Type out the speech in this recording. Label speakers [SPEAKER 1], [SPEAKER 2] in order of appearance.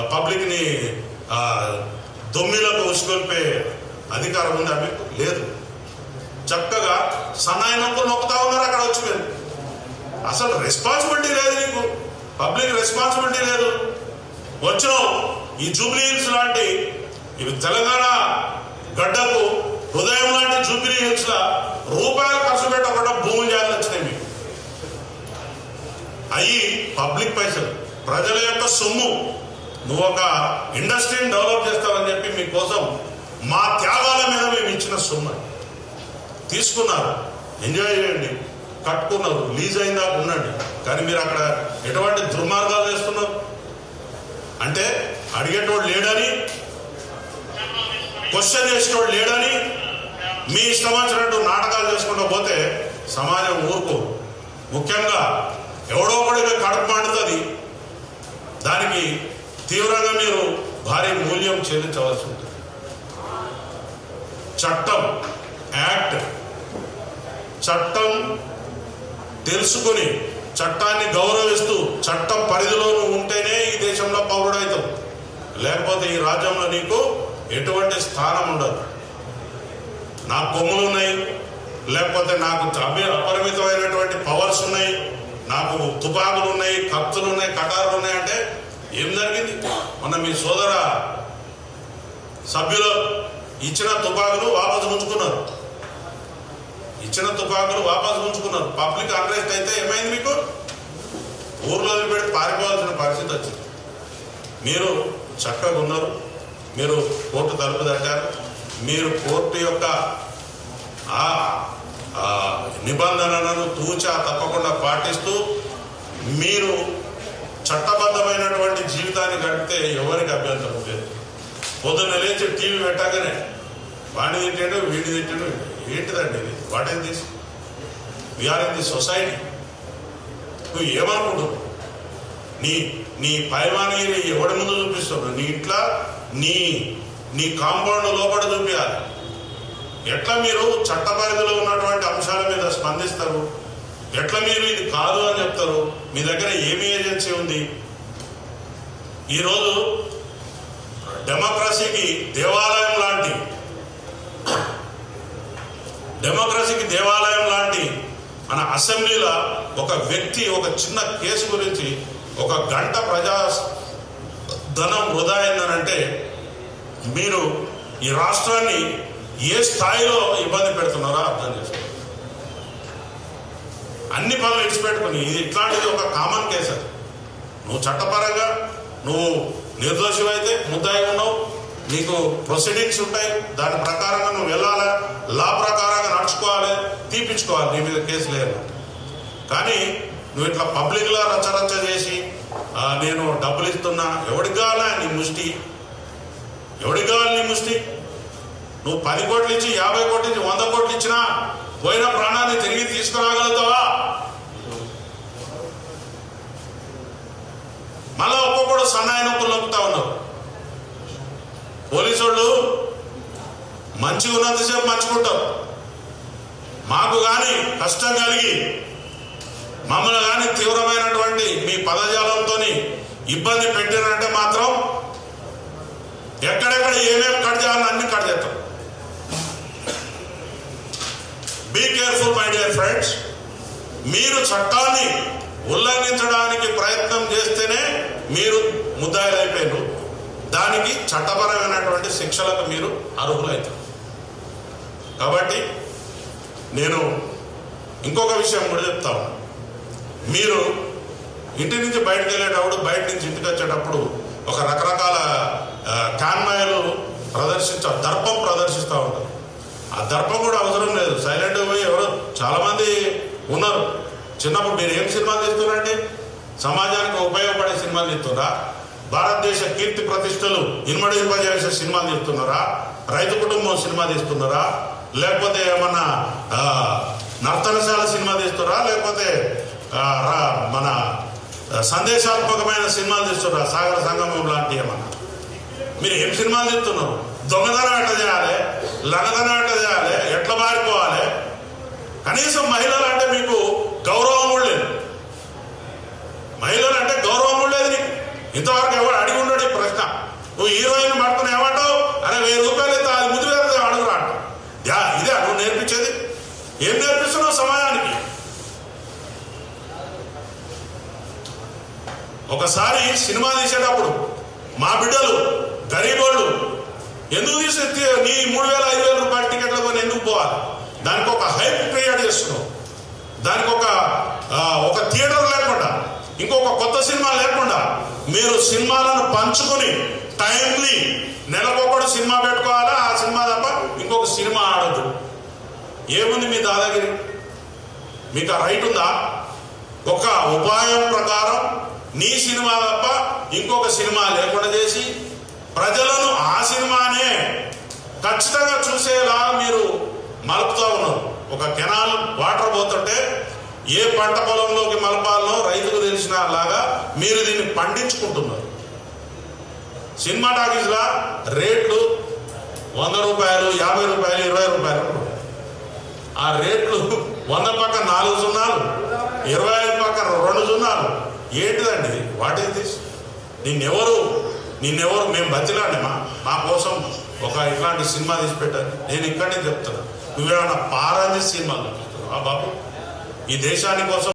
[SPEAKER 1] పబ్లిక్ని ఆ, దొమ్మిలకు ఉసుకొల్పే అధికారం ఉందా మీకు లేదు. చక్కగా సన్నాయి నొప్పులు నొక్కుతా ఉన్నారు అక్కడ వచ్చి మీరు. అసలు రెస్పాన్సిబిలిటీ లేదు నీకు. పబ్లిక్ రెస్పాన్సిబిలిటీ లేదు. వచ్చినావు ఈ జూబ్లీ హిల్స్ లాంటి ఇవి తెలంగాణ గడ్డకు హృదయం లాంటి జూబ్లీ హిల్స్ రూపాయలు ఖర్చు పెట్టకుండా భూములు జాగ్రత్త వచ్చినాయి మీకు. అయ్యి పబ్లిక్ పైసలు. ప్రజల యొక్క సొమ్ము. నువ్వు ఒక ఇండస్ట్రీని డెవలప్ చేస్తావని చెప్పి మీకోసం మా త్యాగాల మీద మేము ఇచ్చిన సొమ్ము తీసుకున్నారు. ఎంజాయ్ చేయండి. కట్టుకున్నారు. లీజ్ అయిందా ఉండండి. కానీ మీరు అక్కడ ఎటువంటి దుర్మార్గాలు చేస్తున్నారు? అంటే అడిగేటోడు లేడని క్వశ్చన్ చేసేటోడు లేడని మీ ఇష్టం వచ్చినట్టు నాటకాలు చేసుకుంటూ పోతే సమాజం ఊరుకో. ముఖ్యంగా ఎవడో ఒకటి కడుపు మండుతుంది. దానికి తీవ్రంగా మీరు భారీ మూల్యం చెల్లించవలసి ఉంటుంది. చట్టం యాక్ట్ చట్టం తెలుసుకొని చట్టాన్ని గౌరవిస్తూ చట్టం పరిధిలో ఉంటేనే ఈ దేశంలో పౌరుడవుతావు లేకపోతే ఈ రాజ్యంలో నీకు ఎటువంటి స్థానం ఉండదు. నా కొమ్ములు ఉన్నాయి. లేకపోతే నాకు అభి అపరిమితమైనటువంటి పవర్స్ ఉన్నాయి. నాకు తుపాకులు ఉన్నాయి కత్తులు ఉన్నాయి కటారులు ఉన్నాయి అంటే ఏం జరిగింది? మొన్న మీ సోదర సభ్యులు ఇచ్చిన తుపాకులు వాపసు ఉంచుకున్నారు. ఇచ్చిన తుపాకులు వాపసు ఉంచుకున్నారు. పబ్లిక్ అన్రెస్ట్ అయితే ఏమైంది మీకు? ఊర్లో పెట్టి పారిపోవాల్సిన పరిస్థితి వచ్చింది. మీరు చక్కగా ఉన్నారు. మీరు కోర్టు తలుపు తట్టారు. మీరు కోర్టు యొక్క ఆ ఆ నిబంధనలను తూచా తప్పకుండా పాటిస్తూ మీరు చట్టబద్ధమైనటువంటి జీవితాన్ని గడిపితే ఎవరికి అభ్యంతరం లేదు. పొద్దున్న లేచి టీవీ పెట్టగానే వాడిని తిట్టాడు వీడిని తిట్టాడు. ఏంటిదండి ఇది? What is this we are in the society నువ్వు ఏమనుకుంటున్నావు? నీ నీ పైవానికి ఎవడి ముందు చూపిస్తున్నావు? నీ ఇంట్లో నీ నీ కాంపౌండ్ లోపల చూపించాలి ఎట్లా మీరు చట్ట పరిధిలో ఉన్నటువంటి అంశాల మీద స్పందిస్తారు? ఎట్లా మీరు ఇది కాదు అని చెప్తారు? మీ దగ్గర ఏమి ఏజెన్సీ ఉంది? ఈరోజు డెమోక్రసీకి దేవాలయం లాంటి డెమోక్రసీకి దేవాలయం లాంటి మన అసెంబ్లీలో ఒక వ్యక్తి ఒక చిన్న కేసు గురించి ఒక గంట ప్రజా ధనం వృధా అయిందనంటే మీరు ఈ రాష్ట్రాన్ని ఏ స్థాయిలో ఇబ్బంది పెడుతున్నారో అర్థం చేసుకోండి. అన్ని పనులు విడిచిపెట్టుకుని ఇది ఇట్లాంటిది ఒక కామన్ కేసు అది. నువ్వు చట్టపరంగా నువ్వు నిర్దోషమైతే ముద్దాయి ఉన్నావు నీకు ప్రొసీడింగ్స్ ఉంటాయి దాని ప్రకారంగా నువ్వు వెళ్ళాలి లా ప్రకారంగా నడుచుకోవాలి తీపించుకోవాలి నీ మీద కేసు లేదు. కానీ నువ్వు ఇట్లా పబ్లిక్లో రచ్చరచ్చ చేసి నేను డబ్బులు ఇస్తున్నా ఎవడికి కావాలా నీ ముష్టి? ఎవడికి కావాలి నీ ముష్టి? నువ్వు పది కోట్లు ఇచ్చి యాభై కోట్లు ఇచ్చి వంద కోట్లు ఇచ్చినా పోయిన ప్రాణాన్ని తిరిగి తీసుకురాగలుగుతావా? మళ్ళా ఒక్కొక్కడు సన్నాయి నొప్పులు నొప్పుతా ఉన్నావు. పోలీసు వాళ్ళు మంచిగా ఉన్నంతసేపు మంచుకుంటాం మాకు కానీ కష్టం కలిగి మమ్మల్ని కానీ తీవ్రమైనటువంటి మీ పదజాలంతో ఇబ్బంది పెట్టినంటే మాత్రం ఎక్కడెక్కడ ఏమేమి కట్ చేయాలని అన్ని కట్ చేస్తాం. Be careful my dear friends మీరు చట్టాన్ని ఉల్లంఘించడానికి ప్రయత్నం చేస్తేనే మీరు ముద్దాయిలైపోయారు దానికి చట్టపరమైనటువంటి శిక్షలకు మీరు అర్హులవుతారు కాబట్టి నేను ఇంకొక విషయం కూడా చెప్తాను మీరు ఇంటి నుంచి బయటకు వెళ్ళేటప్పుడు బయట నుంచి ఇంటికి వచ్చేటప్పుడు ఒక రకరకాల కాన్మాయలు ప్రదర్శించ దర్పం ప్రదర్శిస్తూ ఉంటారు. ఆ దర్పం కూడా అవసరం లేదు. సైలెంట్ పోయి ఎవరు చాలామంది ఉన్నారు. చిన్నప్పుడు మీరు ఏం సినిమా తీస్తున్నారండి సమాజానికి ఉపయోగపడే సినిమాలు తీస్తున్నారా? భారతదేశ కీర్తి ప్రతిష్టలు ఇన్మడింపజేసే సినిమాలు తీస్తున్నారా? రైతు కుటుంబం సినిమా తీస్తున్నారా? లేకపోతే ఏమన్నా నర్తనశాల సినిమా తీస్తున్నారా? లేకపోతే రా- మన సందేశాత్మకమైన సినిమాలు తీస్తున్నారా? సాగర సంగమం లాంటి ఏమన్నా? మీరు ఏం సినిమాలు తీస్తున్నారు దొంగతనం ఎట్లా చేయాలి? లంగతనం చేయాలి ఎట్లా మారిపోవాలి? కనీసం మహిళలు అంటే మీకు గౌరవం కూడా లేదు మహిళలు అంటే గౌరవం కూడా లేదు నీకు. ఇంతవరకు ఎవరు అడిగి ఉండడు ఈ ప్రశ్న. నువ్వు హీరోయిన్ పడుతున్నా ఏమంటావు అరే వెయ్యి రూపాయలు ఇస్తా, అది ముద్దు వేరే అడుగురా యా ఇదే నువ్వు నేర్పించేది. ఏం నేర్పిస్తున్నావు సమాజానికి? ఒకసారి సినిమా తీసేటప్పుడు మా బిడ్డలు గరీబోళ్ళు ఎందుకు తీసి నీ మూడు వేల ఐదు వేల రూపాయల టికెట్ల కొని ఎందుకు పోవాలి? దానికి ఒక హైప్ క్రియేట్ చేస్తున్నావు. దానికి ఒక ఒక థియేటర్ లేకుండా ఇంకొక కొత్త సినిమా లేకుండా మీరు సినిమాలను పంచుకొని టైంలీ నెలకొకడు సినిమా పెట్టుకోవాలా? ఆ సినిమా తప్ప ఇంకొక సినిమా ఆడద్దు. ఏముంది మీ దాదాగిరి? మీకు ఆ రైట్ ఉందా? ఒక ఉపాయం ప్రకారం నీ సినిమా తప్ప ఇంకొక సినిమా లేకుండా చేసి ప్రజలను ఆ సినిమానే ఖచ్చితంగా చూసేలా మీరు మలుపుతూ ఉన్నారు. ఒక కెనాల్ వాటర్ పోతుంటే ఏ పంట పొలంలోకి మలపాలనో రైతుకు తెలిసిన లాగా మీరు దీన్ని పండించుకుంటున్నారు. సినిమా టాకీస్లా రేట్లు వంద రూపాయలు యాభై రూపాయలు ఇరవై రూపాయలు ఆ రేట్లు వంద పక్క నాలుగు సున్నాలు ఇరవై ఐదు పక్క రెండు సున్నాలు. ఏంటిదండి వాట్ ఈస్ దిస్? నిన్నెవరు? మేము బతిలాడమా? మా కోసం ఒక ఇట్లాంటి సినిమా తీసి పెట్టారు నేను ఇక్కడే చెప్తున్నా. నువ్వేమన్నా పారాది సినిమాలు ఆ బాబు? ఈ దేశాని కోసం